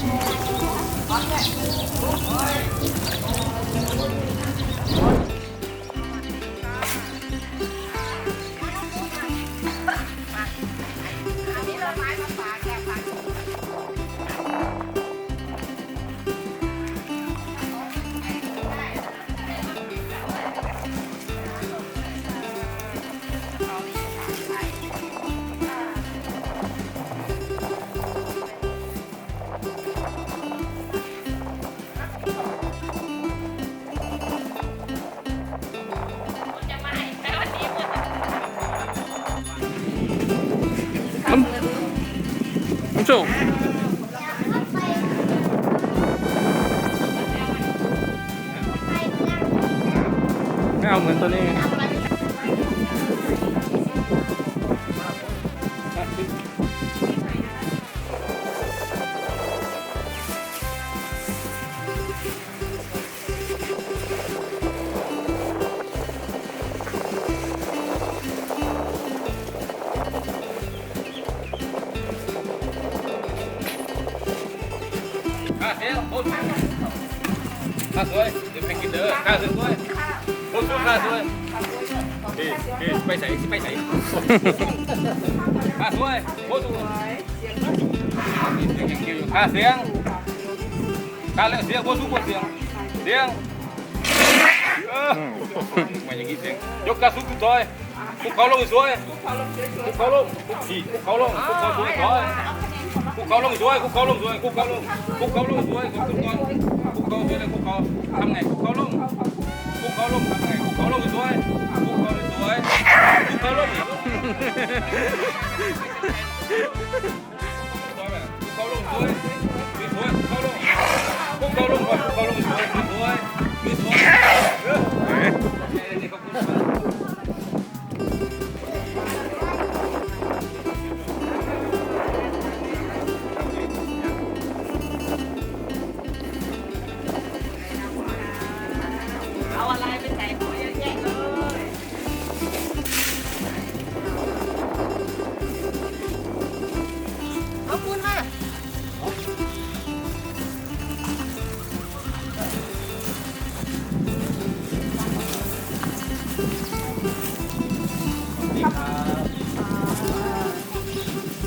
าล ชคไม่เอาเหมือนตัวนี้ ข้าสวยเดี๋ยวไปกินเด้อข้าสวยโคตรข้าสวยพี่พี่ไปใส่ไปใส่ข้าสวยโคตรสวยเสียงยังอยู่ข้าเสียงข้าเลี้ยงเสียงโคตรสวยเสียงเสียงเออมาอย่างนี้เสียงยกกระสุนขึ้นซอยคุกเขาลงสวยคุกเขาลงคุกขี่คุกเขาลงคุกเขาสวยซอยคุกเขาลงสวยคุกเขาลงสวยคุกเขาลงคุกเขาลงสวยคุกเขาลงคุก เขาสวยเลยคุกเขาทำไงคุกเขาลงคุกเขาลงทำไงคุกเขาลงสวยคุกเขาสวยคุกเขาลงสวยคุกเขาลงสวยสวยเขาลง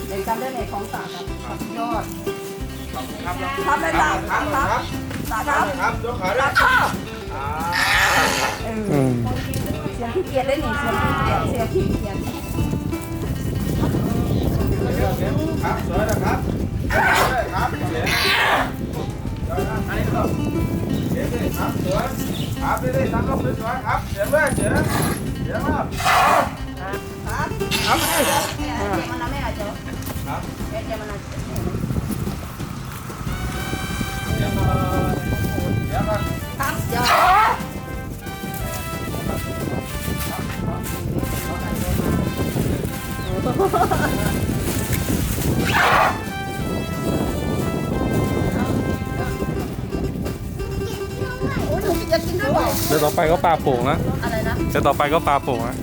เดี๋ยวจำได้ในของฝากครับยอดขอบคุณครับทำเลยจ้ะทำครับสาครับครับยกขาด้วยเออเสียงขี้เกียจได้หนิเสียงขี้เกียจเสียงขี้เกียจ เจ๊เจ๊มันนะเสียมาเสียมาครับยอดโอ้ยหนูจะกินด้วยเดี๋ยวต่อไปก็ปลาโป่งนะอะไรนะเดี๋ยวต่อไปก็ปลาโป่งนะ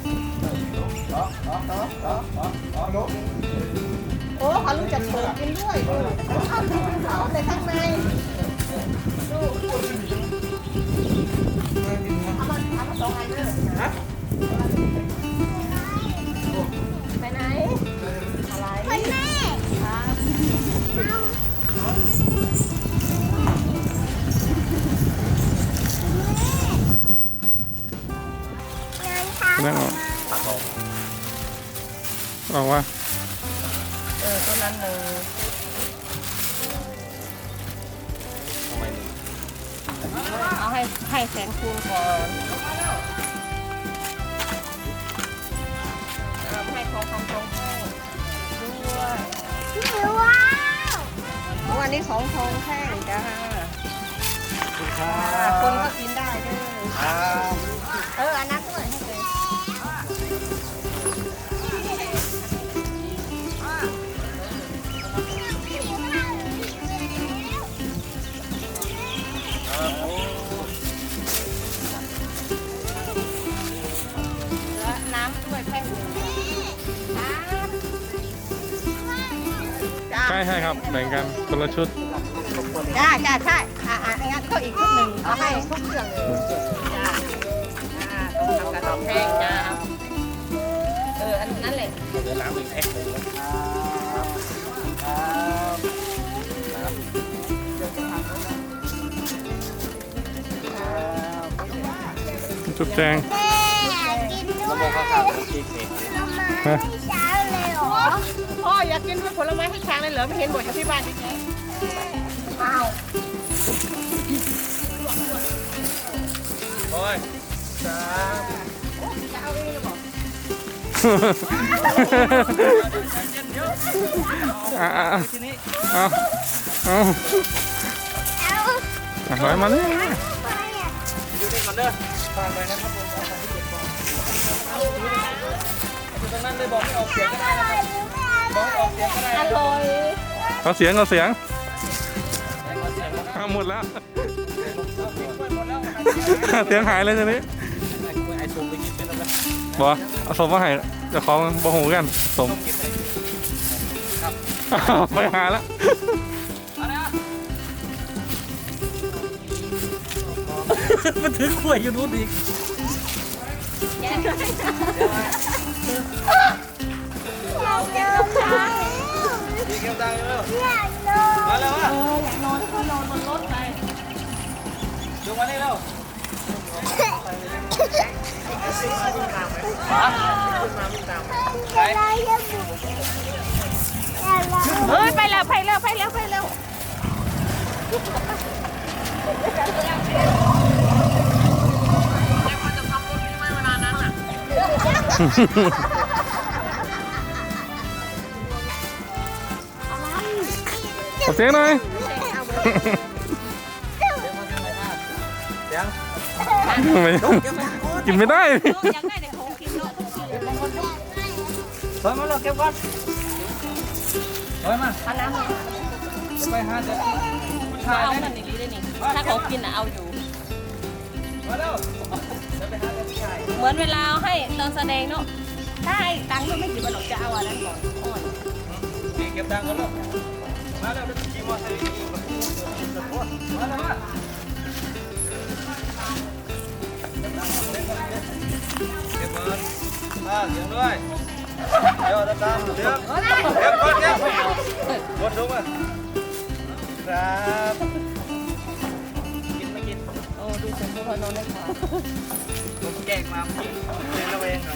โอ้เขารู้จักเปิดกินด้วยดูเขาทำเขาแต่ข้างในดูเอามาเอามาสองอันเลยไปไหน อะไรไปแม่ครับนั่นเอาลองว่า เออตัวนั้นเลยเอาให้ให้แสงคูณก่อนเอาให้ทองคำทองแท่งด้วยวันนนี้ของทองแท่งจ้าคุณครัอ่าบคนก็กินได้เด้อครับเอออันนั้น ใช่ใช่ครับแบ่งกันคนละชุดจ้าจ้าใช่อ่าอ่างั้นก็อีกชุดหนึ่งเอาให้ทุกเครื่องเลยจ้าจ้าต้องทำกระสอบแท่งจ้าเอออันนั้นแหละเดี๋ยวน้ำอีกแพ็คหนึ่งนะครับครับครับครับจุ๊บแจงแล้วโมข้าวขาวกับชีสเค้กฮะ พ่ออยากกินผลไม้ให้ช้างเลยเหรอไม่เห็นหมดจากที่บ้านที่ไหนอ้าวโอ้ยครับจะเอาเองหรือเปล่าอะอะอะทีนี้เอาเอาอะร้อยมาเลยอยู่นี่ก่อนเด้อฝากไปนะครับผมเอาของที่เก็บก่อนอยู่ตรงนั้นเลยบอกให้ออกเสียงก็ได้นะครับ อกให้ออกเอร่อยเอาเสียงเอาเสียงเอาหมดแล้วเสียงหายเลยทีนี้บอกเอาสมมาให้เจะของบ่หูกันสมไหนอ้าวไปหาแล้วอะไรอะมันถือขวดอยู่นู้นอีก มีเกมดังอยู่แล้วมาแล้วอะอยากนอนก็นอนบนรถไปลงมานี่แล้วเฮ้ยไปแล้วไปแล้วไปแล้วไปแล้วเอาเสียงหน่อยเลยวไม่กินไม่ ได้อยากได้แต่ของกินเนาะถอยมาแล้วเก็บก่อนถอยมาเอาน้ำมาไปหาเด็กผู้ชายเอาไหมกันอีกได้นี่ถ้าของกินอะเอาอยู่มาแล้วจะไปหาเด็กผู้ชายเหมือนเวลาเอาให้ตอนแสดงเนาะได้ตังค์ก็ไม่กี่บาทหรอกจะเอาอันนั้นก่อนอ่อนมีเก็บตังค์กันแล้ว มาแล้วเดี๋ยวขี่มอเตอร์ไซค์อีกมาแล้วมาเก็บเงินอ่าเสียงด้วยเดี๋ยวตามเสียงเก็บก่อนเก็บกดลงมาครับกินไม่กิน โอ้ดูฉันพอนอนได้ค่ะ ผมแกงมาเมื่อกี้เรียนระเวงเหรอ